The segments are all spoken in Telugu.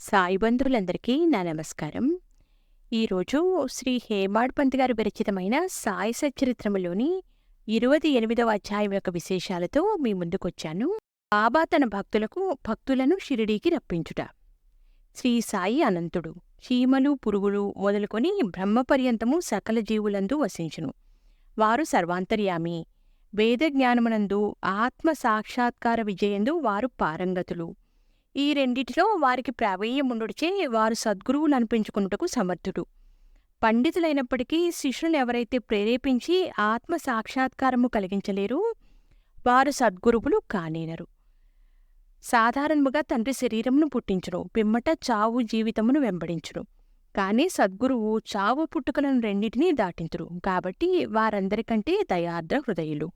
సాయి బంధువులందరికీ నా నమస్కారం. ఈరోజు శ్రీ హేమాడ్ పంత్ గారి విరచితమైన సాయి సచరిత్రములోని ఇరవై ఎనిమిదవ అధ్యాయం యొక్క విశేషాలతో మీ ముందుకొచ్చాను. బాబా తన భక్తులకు భక్తులను షిరిడీకి రప్పించుట. శ్రీ సాయి అనంతుడు చీమలు పురుగులు మొదలుకొని బ్రహ్మపర్యంతము సకల జీవులందు వసించును. వారు సర్వాంతర్యామి. వేద జ్ఞానమునందు ఆత్మ సాక్షాత్కార విజయందు వారు పారంగతులు. ఈ రెండిటిలో వారికి ప్రావీణ్యం ఉండుడిచే వారు సద్గురువులు అనిపించుకున్నటకు సమర్థుడు. పండితులైనప్పటికీ శిష్యులను ఎవరైతే ప్రేరేపించి ఆత్మ సాక్షాత్కారము కలిగించలేరు వారు సద్గురువులు కానేనరు. సాధారణముగా తండ్రి శరీరమును పుట్టించును పిమ్మట చావు జీవితమును వెంబడించును. కాని సద్గురువు చావు పుట్టుకలను రెండింటినీ దాటించరు కాబట్టి వారందరికంటే దయార్ద్ర హృదయులు.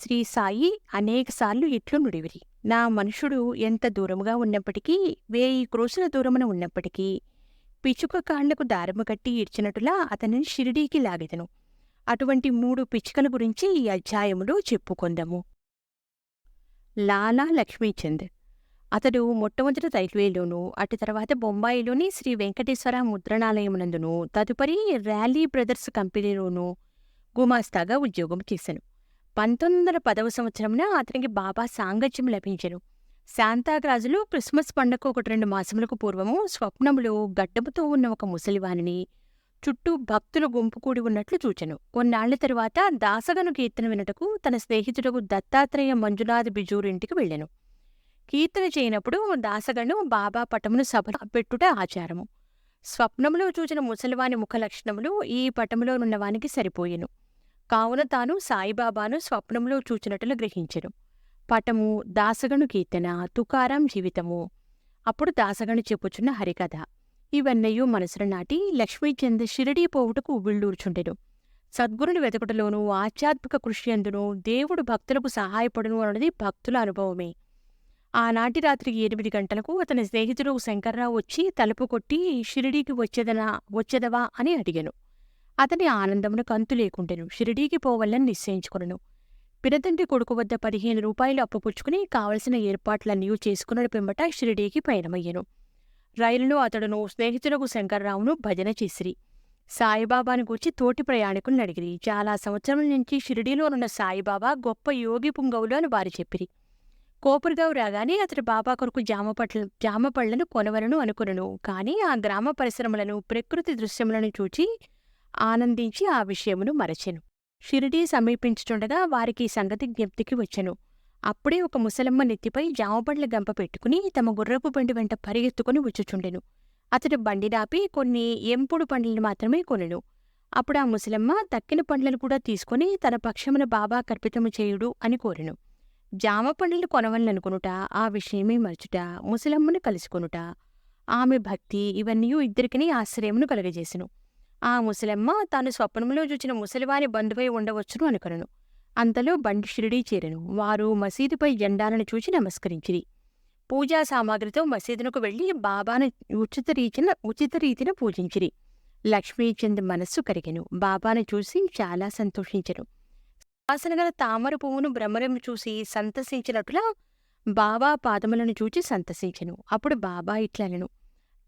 శ్రీ సాయి అనేకసార్లు ఇట్లు నుడివిరి. నా మనుషుడు ఎంత దూరముగా ఉన్నప్పటికీ వేయి క్రోసుల దూరమున ఉన్నప్పటికీ పిచ్చుక కాళ్ళకు దారము కట్టి ఇడ్చినట్టులా అతనిని షిరిడీకి లాగెదను. అటువంటి మూడు పిచ్చుకల గురించి ఈ అధ్యాయములో చెప్పుకొందము. లాలా లక్ష్మీచంద్. అతడు మొట్టమొదట రైల్వేలోను అటు తర్వాత బొంబాయిలోని శ్రీ వెంకటేశ్వర ముద్రణాలయమునందును తదుపరి ర్యాలీ బ్రదర్స్ కంపెనీలోనూ గుమాస్తాగా ఉద్యోగం చేశాను పంతొమ్మిది వందల పదవ సంవత్సరమున అతనికి బాబా సాంగత్యం లభించెను. శాంతాగ్రాజులు క్రిస్మస్ పండగకు ఒకటి రెండు మాసములకు పూర్వము స్వప్నములో గడ్డముతో ఉన్న ఒక ముసలివానిని చుట్టూ భక్తుల గుంపు కూడి ఉన్నట్లు చూచెను. కొన్నాళ్ళ తరువాత దాసగను కీర్తన వినటకు తన స్నేహితుడకు దత్తాత్రేయ మంజునాథ్ బిజూరు ఇంటికి వెళ్ళెను. కీర్తన చేయనప్పుడు దాసగను బాబా పటమును సభ పెట్టుట ఆచారము. స్వప్నములో చూచిన ముసలివాని ముఖ లక్షణములు ఈ పటములో వానికి సరిపోయెను. కావున తాను సాయిబాబాను స్వప్నంలో చూచినట్లు గ్రహించెను. పటము దాసగను కీర్తన తుకారాం జీవితము. అప్పుడు దాసగను చెప్పుచున్న హరికథ. ఇవన్నయ్యూ మనసును నాటి లక్ష్మీచంద్ షిరిడీ పోవుటకు ఉవ్విళ్ళూర్చుండెను. సద్గురుని వెతకటలోనూ ఆధ్యాత్మిక కృషి అందును దేవుడు భక్తులకు సహాయపడును అన్నది భక్తుల అనుభవమే. ఆనాటి రాత్రి ఎనిమిది గంటలకు అతని స్నేహితుడు శంకర్రావు వచ్చి తలుపు కొట్టి షిరిడీకి వచ్చేదనా వచ్చేదవా? అని అడిగాను. అతని ఆనందమును కంతు లేకుండెను. షిరిడీకి పోవల్లని నిశ్చయించుకును పినతండ్రి కొడుకు వద్ద పదిహేను రూపాయలు అప్పుపుచ్చుకుని కావలసిన ఏర్పాట్లన్నీ చేసుకున్న పిమ్మట షిరిడీకి పయనమయ్యెను. రైలులో అతడును స్నేహితులకు శంకర్రావును భజన చేసిరి. సాయిబాబాను గూర్చి తోటి ప్రయాణికులను అడిగిరి. చాలా సంవత్సరం నుంచి షిరిడీలో ఉన్న సాయిబాబా గొప్ప యోగి పుంగవులు అని వారు చెప్పిరి. కోపురుగావు రాగానే అతడు బాబా కొరకు జామ పట్ల జామ పళ్ళను కొనవలను అనుకునను. కాని ఆ గ్రామ పరిశ్రమలను ప్రకృతి దృశ్యములను చూచి ఆనందించి ఆ విషయమును మరచెను. షిరిడీ సమీపించుచుండగా వారికి సంగతి జ్ఞప్తికి వచ్చెను. అప్పుడే ఒక ముసలమ్మ నెత్తిపై జామపండ్ల గంప పెట్టుకుని తమ గుర్రపు బండి వెంట పరిగెత్తుకుని వచ్చుచుండెను. అతడు బండి దాపి కొన్ని ఎంపుడు పండ్లను మాత్రమే కొనెను. అప్పుడు ఆ ముసలమ్మ తక్కిన పండ్లను కూడా తీసుకుని తన పక్షమున బాబా కర్పితము చేయుడు అని కోరెను. జామ పండ్లను కొనవలననుకొనుట ఆ విషయమే మరచుట ముసలమ్మను కలుసుకొనుట ఆమె భక్తి ఇవన్నీ ఇద్దరికిని ఆశ్రయమును కలగజేసెను. ఆ ముసలమ్మ తాను స్వప్నములో చూచిన ముసలివాని బంధువై ఉండవచ్చును అనుకొనను. అంతలో బండి షిరిడీ చేరెను. వారు మసీదుపై జెండాలను చూచి నమస్కరించిరి. పూజా సామాగ్రితో మసీదునకు వెళ్ళి బాబాను ఉచిత రీతిన ఉచిత రీతిన పూజించిరి. లక్ష్మీచంద్ మనస్సు కరిగెను. బాబాను చూసి చాలా సంతోషించెను. వాసనగల తామర పువ్వును భ్రమరం చూసి సంతసించినట్టులా బాబా పాదములను చూచి సంతసించెను. అప్పుడు బాబా ఇట్లనెను.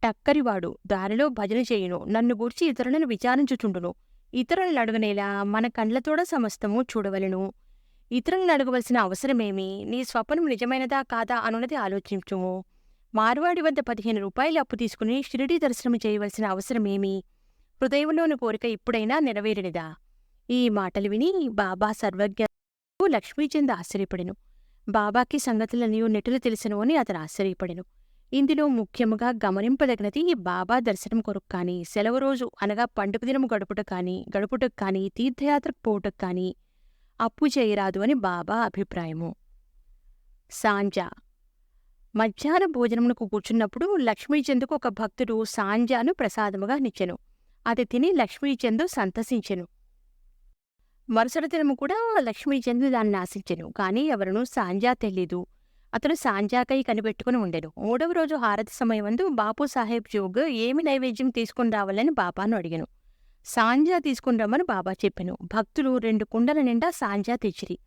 టక్కరివాడు దారిలో భజన చేయును. నన్ను గూర్చి ఇతరులను విచారించుచుండును. ఇతరులను అడగనేలా మన కండ్లతోడ సమస్తము చూడవలెను. ఇతరులను అడగవలసిన అవసరమేమి? నీ స్వప్నం నిజమైనదా కాదా అనున్నది ఆలోచించుము. మార్వాడి వద్ద పదిహేను రూపాయలు అప్పు తీసుకుని షిరిడీ దర్శనం చేయవలసిన అవసరమేమి? హృదయంలోని కోరిక ఇప్పుడైనా నెరవేరినదా? ఈ మాటలు విని బాబా సర్వజ్ఞ లక్ష్మీచంద్ ఆశ్చర్యపడెను. బాబాకి సంగతులన్నీ నెటులు తెలుసును అని అతను ఆశ్చర్యపడెను. ఇందులో ముఖ్యముగా గమనింపదగినది బాబా దర్శనం కొరకు కాని సెలవు రోజు అనగా పండుగ దినము గడుపుట కానీ గడుపుటకు కాని తీర్థయాత్రకు పోవుటకు కాని అప్పు చేయరాదు అని బాబా అభిప్రాయము. సాంజా. మధ్యాహ్న భోజనమునకు కూర్చున్నప్పుడు లక్ష్మీచందుకు ఒక భక్తుడు సాంజాను ప్రసాదముగా నిచ్చెను. అది తిని లక్ష్మీచందు సంతసించెను. మరుసటి దినము కూడా లక్ష్మీచందు దాన్ని ఆశించెను కాని ఎవరనూ సాంజా తెలీదు. అతను సాంజాకై కనిపెట్టుకుని ఉండెను మూడవ రోజు హారతి సమయమందు బాపు సాహెబ్ జోగ్ ఏమి నైవేద్యం తీసుకుని రావాలని బాబాను అడిగాను. సాంజా తీసుకుని రమ్మని బాబా చెప్పాను. భక్తులు రెండు కుండల నిండా సాంజా తెచ్చిరి.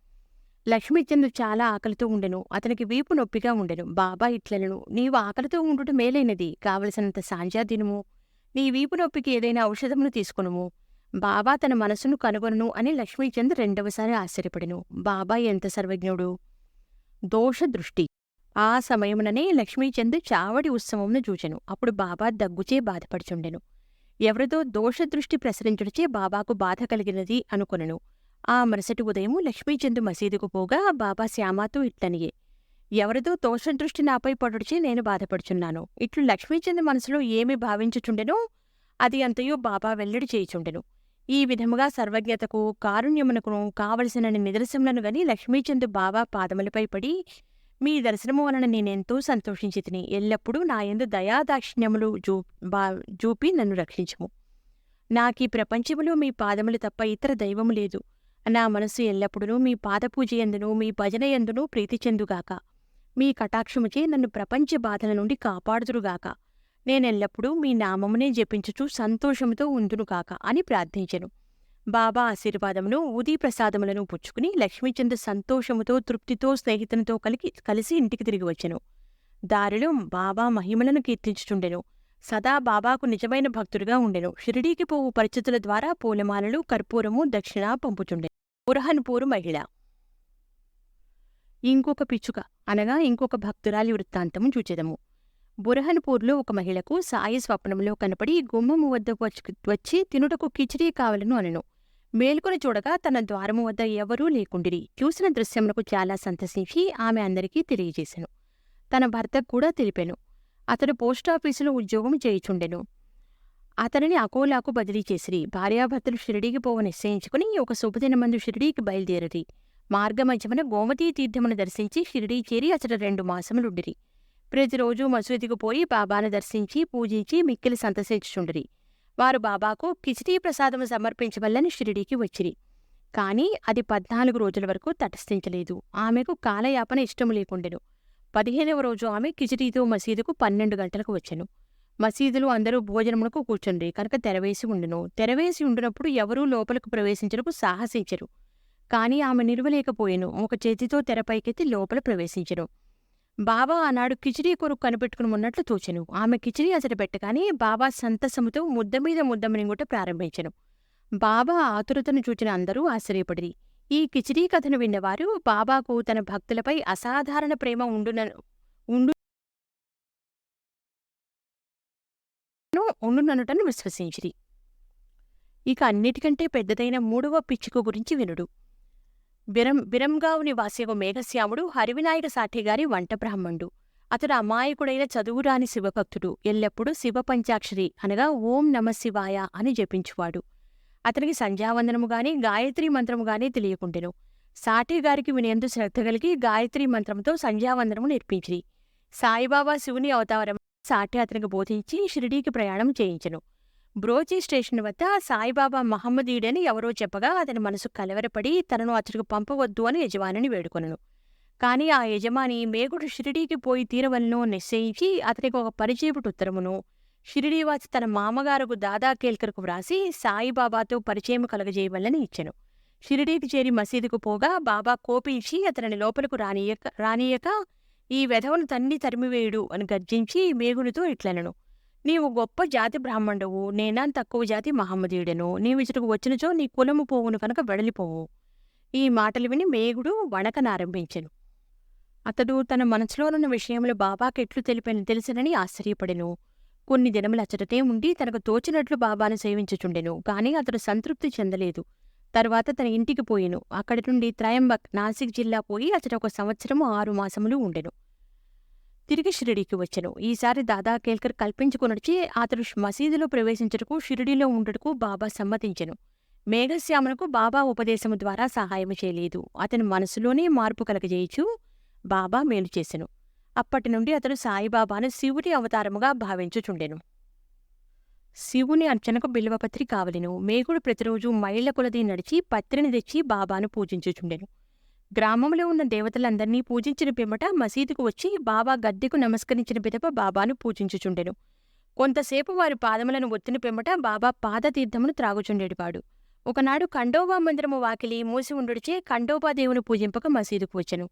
లక్ష్మీచంద్ చాలా ఆకలితో ఉండెను. అతనికి వీపు నొప్పిగా ఉండెను. బాబా ఇట్లను నీవు ఆకలితో ఉండుట మేలైనది. కావలసినంత సాంజా దినము నీ వీపు నొప్పికి ఏదైనా ఔషధమును తీసుకునుము. బాబా తన మనసును కనుగొనను అని లక్ష్మీచంద్ రెండవసారి ఆశ్చర్యపడెను. బాబా ఎంత సర్వజ్ఞుడు? దోష దృష్టి ఆ సమయముననే లక్ష్మీచంద్ చావడి ఉత్సవమును చూచెను అప్పుడు బాబా దగ్గుచే బాధపడుచుండెను. ఎవరిదో దోషదృష్టి ప్రసరించుటచే బాబాకు బాధ కలిగినది అనుకొనెను. ఆ మరుసటి ఉదయం లక్ష్మీచంద్ మసీదుకు పోగా బాబా శ్యామాతో ఇట్లనియే ఎవరిదో దోషదృష్టి నాపై పడుచే నేను బాధపడుచున్నాను. ఇట్లు లక్ష్మీచంద్ మనసులో ఏమి భావించుచుండెనో అది అంతయో బాబా వెల్లడి చేయుచుండెను. ఈ విధముగా సర్వజ్ఞతకు కారుణ్యమునకును కావలసిన నిదర్శనలను గని లక్ష్మీచంద్ బాబా పాదములపై పడి మీ దర్శనము వలన నేనెంతో సంతోషించి తిని ఎల్లప్పుడూ నా యందు దయాదాక్షిణ్యములు జూ బా జూపి నన్ను రక్షించుము. నాకీ ప్రపంచములో మీ పాదములు తప్ప ఇతర దైవము లేదు. నా మనసు ఎల్లప్పుడూ మీ పాదపూజ ఎందును మీ భజన ఎందును ప్రీతి చెందుగాక మీ కటాక్షముచే నన్ను ప్రపంచ బాధల నుండి కాపాడుదురుగాక. నేనెల్లప్పుడూ మీ నామమునే జపించుచు సంతోషముతో ఉందునుగాక అని ప్రార్థించెను. బాబా ఆశీర్వాదమును ఉదీ ప్రసాదములను పుచ్చుకుని లక్ష్మీచంద్ర సంతోషముతో తృప్తితో స్నేహితునితో కలిగి కలిసి ఇంటికి తిరిగి వచ్చెను. దారిలో బాబా మహిమలను కీర్తించుచుండెను. సదా బాబాకు నిజమైన భక్తుడిగా ఉండెను. షిరిడీకి పోవు పరిచితుల ద్వారా పూలమాలలు కర్పూరము దక్షిణ పంపుచుండెను బురహన్పూరు మహిళ. ఇంకొక పిచ్చుక అనగా ఇంకొక భక్తురాలి వృత్తాంతము చూచెదము. బురహన్పూర్లో ఒక మహిళకు సాయి స్వప్నంలో కనపడి గుమ్మము వద్దకు వచ్చి వచ్చి తినుటకు కిచిడీ కావలను అనను. మేల్కొని చూడగా తన ద్వారము వద్ద ఎవరూ లేకుండిరి. చూసిన దృశ్యమునకు చాలా సంతసించి ఆమె అందరికీ తెలియజేశాను తన భర్తకు కూడా తెలిపాను. అతడు పోస్టాఫీసులో ఉద్యోగం చేయుచుండెను. అతనిని అకోలాకు బదిలీ చేసిరి. భార్యాభర్తలు షిరిడీకి పోవ నిశ్చయించుకుని ఒక శుభదినమందు షిరిడీకి బయలుదేరిరి. మార్గమధ్యమున గోమతీ తీర్థమును దర్శించి షిరిడీ చేరి అతడు రెండు మాసములుండిరి. ప్రతిరోజు మసూదికి పోయి బాబాను దర్శించి పూజించి మిక్కిలి సంతసించుచుండిరి. వారు బాబాకు కిచిడీ ప్రసాదము సమర్పించవల్లని షిరిడీకి వచ్చిరి. కాని అది పద్నాలుగు రోజుల వరకు తటస్థించలేదు. ఆమెకు కాలయాపన ఇష్టము లేకుండెను. పదిహేనవ రోజు ఆమె కిచిడీతో మసీదుకు పన్నెండు గంటలకు వచ్చెను. మసీదులు అందరూ భోజనమునకు కూర్చుండ్రి. కనుక తెరవేసి ఉండును. తెరవేసి ఉండినప్పుడు ఎవరూ లోపలకు ప్రవేశించడకు సాహసించరు. కాని ఆమె నిలువలేకపోయెను. ఒక చేతితో తెరపైకెత్తి లోపల ప్రవేశించెను. బాబా ఆనాడు కిచిడీ కొరకు కనిపెట్టుకుని ఉన్నట్లు తోచెను. ఆమె కిచిడీ అసలు పెట్టగానే బాబా సంతసముతో ముద్ద మీద ముద్ద మింగుట ప్రారంభించను. బాబా ఆతురతను చూచిన అందరూ ఆశ్చర్యపడిరి. ఈ కిచిడీ కథను విన్నవారు బాబాకు తన భక్తులపై అసాధారణ ప్రేమ ఉండున ఉండు ఉండుననుటను విశ్వసించిరి. ఇక అన్నిటికంటే పెద్దదైన మూడవ పిచ్చుక గురించి వినుడు. బిరం బిరంగావుని నివాసియగు మేఘశ్యాముడు హరివినాయక సాఠిగారి వంట బ్రాహ్మణుడు. అతడు అమాయకుడైన చదువురాని శివభక్తుడు. ఎల్లప్పుడూ శివపంచాక్షరి అనగా ఓం నమ శివాయ అని జపించువాడు. అతనికి సంధ్యావందనము గాని గాయత్రీ మంత్రము గాని తెలియకుండెను. సాఠిగారికి వినేందు శ్రద్ధ కలిగి గాయత్రీ మంత్రముతో సంధ్యావందనము నేర్పించిరి. సాయిబాబా శివుని అవతారం సాటి అతనికి బోధించి షిరిడీకి ప్రయాణం చేయించెను. బ్రోచి స్టేషన్ వద్ద సాయిబాబా మహమ్మదీడని ఎవరో చెప్పగా అతని మనసు కలవరపడి తనను అతడికి పంపవద్దు అని యజమానిని వేడుకొనను. కాని ఆ యజమాని మేగుడు షిరిడీకి పోయి తీరవలను నిశ్చయించి అతనికి ఒక పరిచయపుటి ఉత్తరమును. షిరిడీవాసి తన మామగారుకు దాదా కేల్కర్కు వ్రాసి సాయిబాబాతో పరిచయం కలగజేయవల్లని ఇచ్చెను. షిరిడీకి చేరి మసీదుకు పోగా బాబా కోపించి అతనిని లోపలకు రానియక రానియక ఈ వెధవను తన్ని తరిమివేయుడు అని గర్జించి మేగునితో ఇట్లనను. నీవు గొప్ప జాతి బ్రాహ్మణుడవు నేనా తక్కువ జాతి మహమ్మదీయుడెను. నీవిచుటకు వచ్చినచో నీ కులము పోవును కనుక వెడలిపోవు. ఈ మాటలు విని మేగుడు వణకనారంభించెను అతడు తన మనసులోనున్న విషయములు బాబాకెట్లు తెలిపని తెలిసినని ఆశ్చర్యపడెను. కొన్ని దినములు అచ్చటతే ఉండి తనకు తోచినట్లు బాబాను సేవించుచుండెను. కాని అతడు సంతృప్తి చెందలేదు. తరువాత తన ఇంటికి పోయెను. అక్కడి నుండి త్రయంబక్ నాసిక్ జిల్లా పోయి అతడు ఒక సంవత్సరము ఆరు మాసములు ఉండెను. తిరిగి షిరిడీకి వచ్చెను. ఈసారి దాదా కేల్కర్ కల్పించుకునడిచి అతడు మసీదులో ప్రవేశించుటకు షిరిడీలో ఉండటకు బాబా సమ్మతించెను. మేఘశ్యామునకు బాబా ఉపదేశము ద్వారా సహాయము చేయలేదు. అతని మనసులోనే మార్పు కలగజేయచు బాబా మేలు చేసెను. అప్పటి నుండి అతడు సాయిబాబాను శివుని అవతారముగా భావించుచుండెను. శివుని అర్చనకు బిల్వపత్రి కావలెను. మేఘుడు ప్రతిరోజు మైళ్ళ కొలది నడిచి పత్రిని తెచ్చి బాబాను పూజించుచుండెను. గ్రామంలో ఉన్న దేవతలందర్నీ పూజించిన పిమ్మట మసీదుకు వచ్చి బాబా గద్దెకు నమస్కరించిన పిదప బాబాను పూజించుచుండెను. కొంతసేపు వారి పాదములను ఒత్తిన పిమ్మట బాబా పాదతీర్థమును త్రాగుచుండేటివాడు ఒకనాడు ఖండోబా మందిరము వాకిలి మూసి ఉండుడిచే ఖండోబా దేవుని పూజింపక మసీదుకు వచ్చెను.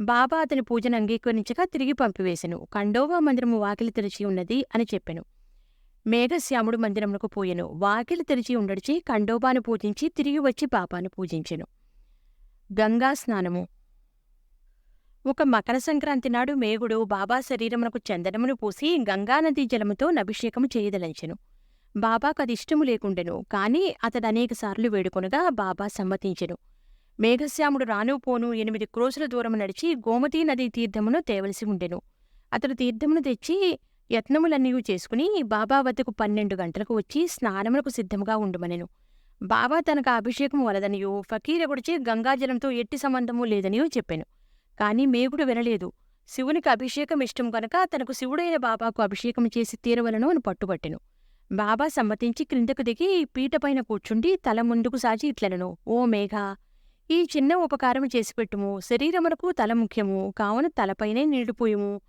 బాబా అతని పూజను అంగీకరించక తిరిగి పంపివేశెను ఖండోబా మందిరము వాకిలి తెరిచి ఉన్నది అని చెప్పెను. మేఘశ్యాముడు మందిరమునకు పోయెను. వాకిలి తెరిచి ఉండడిచి ఖండోబాను పూజించి తిరిగి వచ్చి బాబాను పూజించెను. గంగా స్నానము. ఒక మకర సంక్రాంతి నాడు మేగుడు బాబా శరీరమునకు చందనమును పూసి గంగానదీ జలముతో అభిషేకము చేయదలంచెను. బాబాకు అది ఇష్టము లేకుండెను కాని అతడు అనేకసార్లు వేడుకొనగా బాబా సమ్మతించెను. మేఘశ్యాముడు రాను పోను ఎనిమిది క్రోసుల దూరము నడిచి గోమతీ నదీ తీర్థమును తేవలసి ఉండెను. అతడు తీర్థమును తెచ్చి యత్నములన్నీ చేసుకుని బాబా వద్దకు పన్నెండు గంటలకు వచ్చి స్నానమునకు సిద్ధముగా ఉండుమనెను. బాబా తనకు అభిషేకం వలదనియో ఫకీరగుడిచే గంగాజలంతో ఎట్టి సంబంధము లేదనియో చెప్పాను. కాని మేగుడు వినలేదు. శివునికి అభిషేకం ఇష్టం గనక తనకు శివుడైన బాబాకు అభిషేకం చేసి తీరవలను అని పట్టుబట్టెను. బాబా సమ్మతించి క్రిందకు దిగి పీటపైన కూర్చుండి తల ముందుకు సాచి ఇట్లనను ఓ మేఘా ఈ చిన్న ఉపకారము చేసి పెట్టుము. శరీరమునకు తల ముఖ్యము. కావున తలపైనే నీళ్ళుపోయుము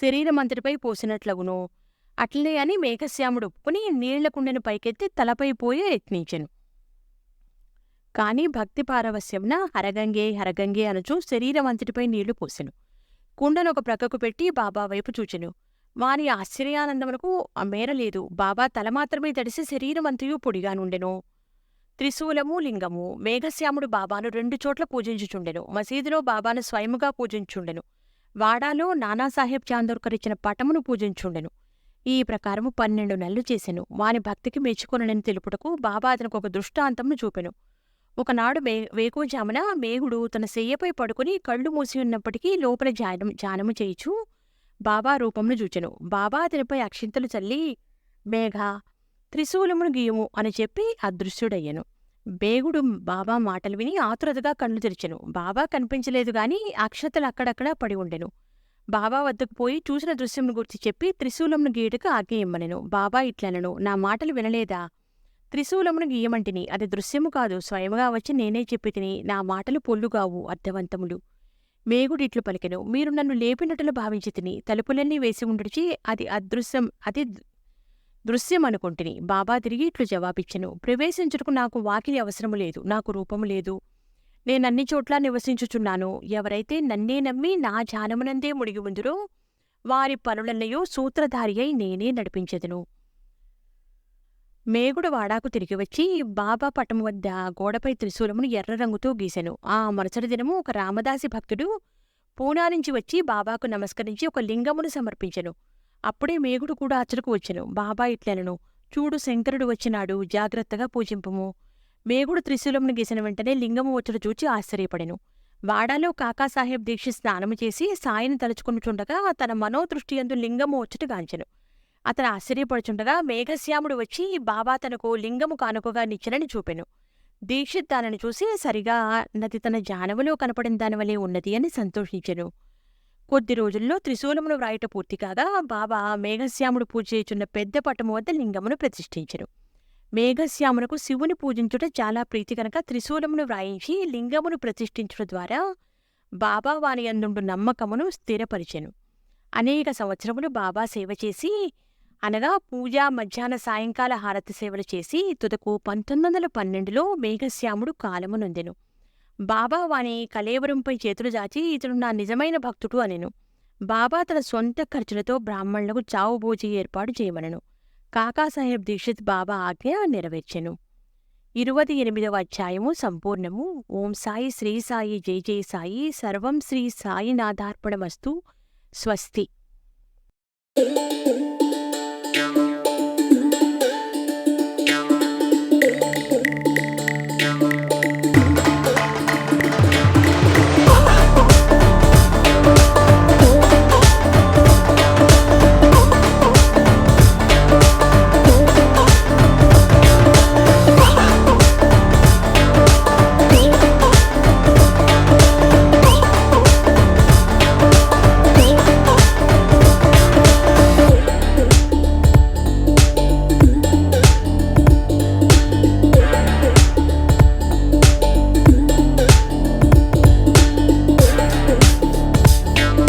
శరీరమంతటిపై పోసినట్లగును. అట్లనే అని మేఘశ్యాముడు ఒప్పుకుని నీళ్ళ కుండెను పైకెత్తి తలపై పోయి యత్నించెను. కాని భక్తి పారవశ్యంన హరగంగే హరగంగే అనుచూ శరీరమంతటిపై నీళ్ళు పోసెను. కుండను ఒక ప్రక్కకు పెట్టి బాబా వైపు చూచెను. వాని ఆశ్చర్యానందములకు మేరలేదు బాబా తల మాత్రమే తడిసి శరీరమంతయు పొడిగా నుండెను. త్రిశూలము లింగము మేఘశ్యాముడు బాబాను రెండు చోట్ల పూజించుచుండెను. మసీదులో బాబాను స్వయముగా పూజించుండెను. వాడాలో నానాసాహెబ్ చాందోర్కర్ ఇచ్చిన పటమును పూజించుండెను. ఈ ప్రకారము పన్నెండు నెలలు చేసెను. వాని భక్తికి మెచ్చుకొనని తెలుపుటకు బాబా అతనికి ఒక దృష్టాంతమును చూపెను. ఒకనాడు మే వేకువజామున మేఘుడు తన శయ్యపై పడుకుని కళ్ళు మూసి ఉన్నప్పటికీ లోపల జానం జానము చేయిచు బాబా రూపమును చూచెను బాబా అతనిపై అక్షింతలు చల్లి మేఘ త్రిశూలమును గీయము అని చెప్పి అదృశ్యుడయ్యను. బేగుడు బాబా మాటలు విని ఆతురతగా కళ్ళు తెరిచెను. బాబా కనిపించలేదు గాని అక్షతలు అక్కడక్కడా పడి ఉండెను. బాబా వద్దకు పోయి చూసిన దృశ్యంను గురించి చెప్పి త్రిశూలమును గీయటకు ఆజ్ఞ ఇమ్మనెను. బాబా ఇట్లనను. నా మాటలు వినలేదా? త్రిశూలమును గీయమంటిని. అది దృశ్యము కాదు. స్వయముగా వచ్చి నేనే చెప్పి తిని నా మాటలు పొల్లుగావు అర్థవంతములు. మేగుడిట్లు పలికెను. మీరు నన్ను లేపినట్లు భావించి తిని తలుపులన్నీ వేసి ఉండడిచి అది అదృశ్యం అది దృశ్యం అనుకుంటుని బాబా తిరిగి ఇట్లు జవాబిచ్చెను. ప్రవేశించుటకు నాకు వాకిలి అవసరము లేదు. నాకు రూపము లేదు. నేనన్ని చోట్ల నివసించుచున్నాను. ఎవరైతే నన్నే నమ్మి నా జానమునందే ముడిగి ఉందురో వారి పనులన్నయో సూత్రధారి అయి నేనే నడిపించెదను. మేగుడు వాడాకు తిరిగి వచ్చి బాబా పటం వద్ద గోడపై త్రిశూలమును ఎర్ర రంగుతో గీశాను ఆ మరుసటి దినము ఒక రామదాసి భక్తుడు పూనా నుంచి వచ్చి బాబాకు నమస్కరించి ఒక లింగమును సమర్పించెను. అప్పుడే మేగుడు కూడా అచ్చటకు వచ్చెను. బాబా ఇట్లెనను. చూడు శంకరుడు వచ్చినాడు. జాగ్రత్తగా పూజింపుము. మేగుడు త్రిశూలమును గీసిన వెంటనే లింగము వచ్చుడు చూచి ఆశ్చర్యపడెను. వాడాలో కాకాసాహెబ్ దీక్ష స్నానము చేసి సాయిని తలుచుకునుచుండగా తన మనోదృష్టియందు లింగము వచ్చుట గాంచెను. అతను ఆశ్చర్యపడుచుండగా మేఘశ్యాముడు వచ్చి బాబా తనకు లింగము కానుకగా నిచ్చెనని చూపెను. దీక్షిత్ దానిని చూసి సరిగా నది తన జానవులో కనపడిన దానివలే ఉన్నది అని సంతోషించెను. కొద్ది రోజుల్లో త్రిశూలమును వ్రాయట పూర్తి కాగా బాబా మేఘశ్యాముడు పూజ చేయుచున్న పెద్ద పట్టము వద్ద లింగమును ప్రతిష్ఠించెను. మేఘశ్యామునకు శివుని పూజించుట చాలా ప్రీతి కనుక త్రిశూలమును వ్రాయించి లింగమును ప్రతిష్ఠించుట ద్వారా బాబా వాని అందుండు నమ్మకమును స్థిరపరిచెను. అనేక సంవత్సరములు బాబా సేవ చేసి అనగా పూజ మధ్యాహ్న సాయంకాల హారతి సేవలు చేసి తుదకు పంతొమ్మిది వందల పన్నెండులో మేఘశ్యాముడు కాలము నొందెను. బాబా వాని కలేవరంపై చేతులు దాచి ఇతడు నా నిజమైన భక్తుడు అనెను. బాబా తన సొంత ఖర్చులతో బ్రాహ్మణులకు చావుబోజీ ఏర్పాటు చేయమనను కాకాసాహెబ్ దీక్షిత్ బాబా ఆజ్ఞ నెరవేర్చెను. ఇరువది ఎనిమిదవ అధ్యాయము సంపూర్ణము. ఓం సాయి శ్రీ సాయి జై జై సాయి. సర్వం శ్రీ సాయినాథార్పణమస్తు. స్వస్తి.